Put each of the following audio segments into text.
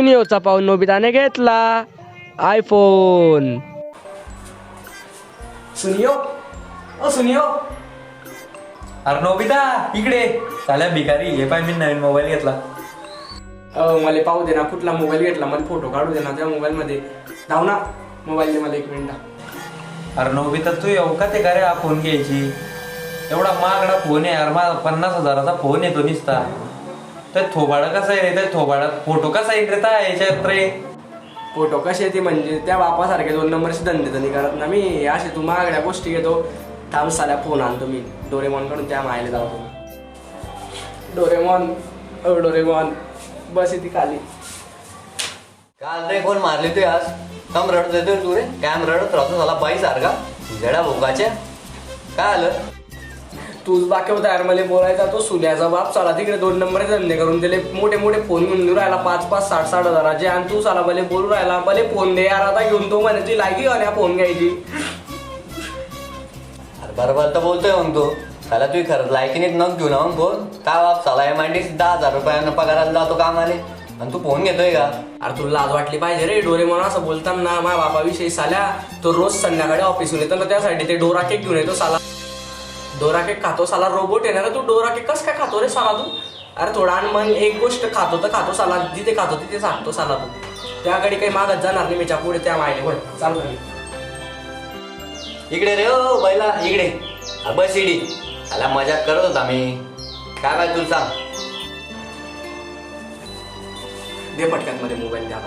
सुनियोचा पाहून नोबिताने घेतला आयफोन सुनियो ओ सुनियो अरे नोबिता इकडे चाल्या भिकारी हे पाय मी नवीन मोबाईल घेतला. अ, मला पाहू दे ना कुठला मोबाईल घेतला? मला फोटो काढू दे ना त्या मोबाईल मध्ये. धाव ना मोबाईल दे मला एक मिनिट. अरे नोबिता तू येऊ का ते का रे हा फोन घ्यायची? एवढा महागडा फोन आहे यार माझा पन्नास हजाराचा फोन येतो निसता. तर थोबाडा कसा आहे रे? त्या थोबाडात फोटो कसा येईल रे त्या याच्यात रे? फोटो कसे ते म्हणजे त्या बापासारखे दोन नंबरचे धंदे नाही करत ना मी. असे तू महागड्या गोष्टी घेतो. थांब साल्या फोन आणतो मी. डोरेमॉनकडून त्या मायला जाऊ डोरेमॉन ओ डोरेमॉन बस इथे खाली. काल रे कोण मारली तू आज. कम रडत येतोय तू रे. कॅम रडत राहतो झाला बाई सारखा जडा भोगाच्या काय आलं? तूच बाकी होता यार मला बोलायचा तो सुन्याचा बाप. साला तिकडे दोन नंबर धंदे करून दिले. मोठे मोठे फोन घेऊन देऊ राहिला पाच पाच साठ साठ हजाराचे. आणि तू साला मला बोलू राहिला मला फोन दे यार आता घेऊन तो म्हणे ती लायकी का नाही फोन घ्यायची. अरे बरोबर तर बोलतोय मग तू. त्याला तू खरंच लायकीने नग घेऊ ना मग फोन काय बाप एम आय डी दहा हजार रुपयानं पगाराला जातो कामाले. आणि तू फोन घेतोय का? अरे तुला लाज वाटली पाहिजे रे डोरे म्हणून असं बोलताना. माझ्या बापाविषयी साल्या तो रोज संध्याकाळी ऑफिसहून येतो ना त्यासाठी ते डोरा केक घेऊन येतो साला. डोरा केक खातो साला रोबोट आहे ना तू डोरा केक कस काय खातो रे साला तू? अरे थोडा आणि मग एक गोष्ट खातो तर खातो साला जिथे खातो तिथे सांगतो साला तू. त्याकडे काही मागत जाणार नाही मीच्या पुढे त्या मायने. होय चालू. इकडे रे ओ बैला इकडे. बस इडी. त्याला मजाक करत होता मी. काय काय तुला सांग? दे पटक्यात मध्ये मोबाईल द्या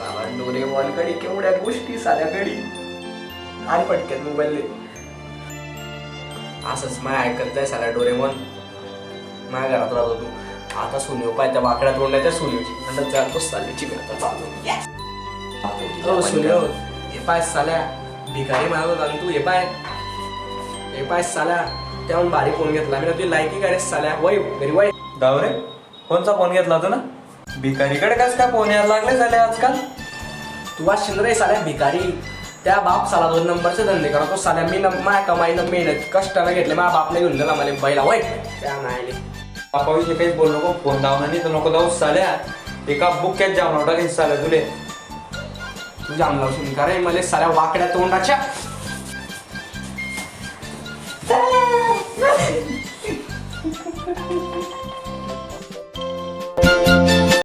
आता. साला डोरेमॉनकडे केवढ्या गोष्टी साल्याकडे आणि पटक्यात मोबाईल दे असंच माय ऐकत जाय साला डोरेमॉन. माझ्या घरात राहतो तू. आता सुनीव पाय त्या वाकड्या तोंडाच्या सुनीवची आणि जातो सालीची मी आता चालू. हो सुनीव. हे पाय साल्या. भिकारी मागत होता आणि तू हे पाय. हे पाय साल्या. त्याहून भारी फोन घेतला. मी ना तुझी लायकी काय रे साल्या. वय घरी वय. गाव रे कोणचा फोन घेतला तू ना? भिकारीकडे कस काय फोन यायला लागले झाले आजकाल? तू वाचशील रे साल्या भिकारी. त्या बाप साला दोन नंबरचे धंदे करतो. साल्या मी न माय कमाईनं मेहनत कष्टानं घेतले. माझ्या बापने घेऊन दिला मला बैला वय त्या नाही बापाविषयी काहीच बोल नको. फोन धावणार नाही तर नको जाऊ. साल्या एका बुक्यात जाऊन टाकेल साल्या तुले. तू जाम लावशील. का रे मला साल्या वाकड्या तोंडाच्या